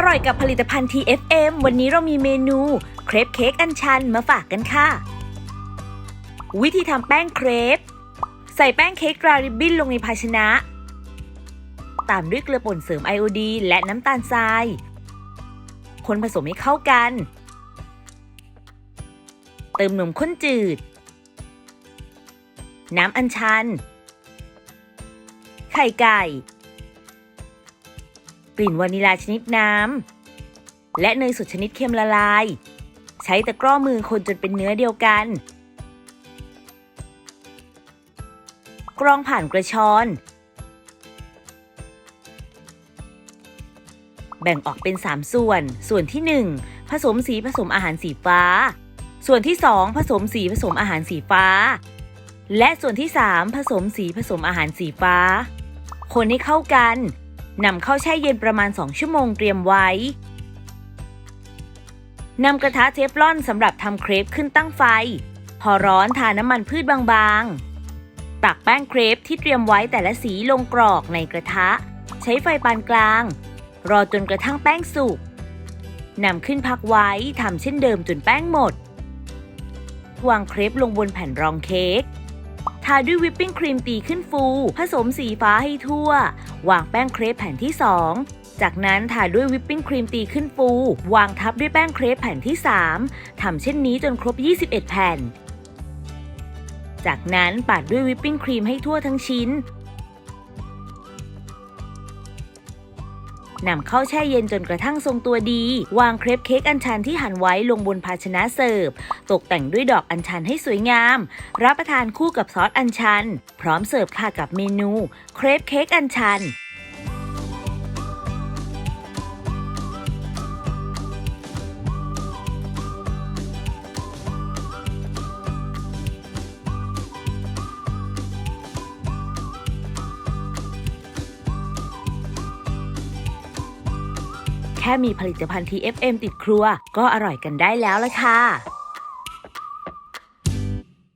อร่อยกับผลิตภัณฑ์ TFM วันนี้เรามีเมนูเครปเค้กอัญชันมาฝากกันค่ะ วิธีทำแป้งเครป ใส่แป้งเค้กราริบบิ้นลงในภาชนะ ตามด้วยเกลือป่นเสริมไอโอดีนและน้ำตาลทราย คนผสมให้เข้ากัน เติมนมข้นจืด น้ำอัญชัน ไข่ไก่ กลิ่นวานิลาชนิดน้ำ และเนยสดชนิดเค็มละลาย ใช้ตะกร้อมือคนจนเป็นเนื้อเดียวกัน กรองผ่านกระชอน แบ่งออกเป็น 3 ส่วน ส่วนที่ 1 ผสมสีผสมอาหารสีฟ้า ส่วนที่ 2 ผสมสีผสมอาหารสีฟ้า และส่วนที่ 3 ผสมสีผสมอาหารสีฟ้า คนให้เข้ากัน นำเข้าแช่เย็นประมาณ 2 ชั่วโมงเตรียมไว้ นำกระทะเทฟลอนสำหรับทำเครปขึ้นตั้งไฟ พอร้อนทาน้ำมันพืชบางๆ ตักแป้งเครปที่เตรียมไว้แต่ละสีลงกรอกในกระทะ ใช้ไฟปานกลาง รอจนกระทั่งแป้งสุกนำขึ้นพักไว้ทำเช่นเดิมจนแป้งหมด วางเครปลงบนแผ่นรองเค้ก ทาด้วยวิปปิ้งครีมตีขึ้นฟู ผสมสีฟ้าให้ทั่ว วางแป้งเครปแผ่นที่ 2 จากนั้นทาด้วยวิปปิ้งครีมตีขึ้นฟู วางทับด้วยแป้งเครปแผ่นที่ 3ทำเช่นนี้จนครบ 21 แผ่น จากนั้นปาดด้วยวิปปิ้งครีมให้ทั่วทั้งชิ้น นำเข้าแช่เย็นจนกระทั่งทรงตัวดี วางเครปเค้กอัญชันที่หั่นไว้ลงบนภาชนะเสิร์ฟ ตกแต่งด้วยดอกอัญชันให้สวยงาม รับประทานคู่กับซอสอัญชัน พร้อมเสิร์ฟค่ะกับเมนู เครปเค้กอัญชัน แค่มีผลิตภัณฑ์ TFM ติดครัว ก็อร่อยกันได้แล้วละค่ะ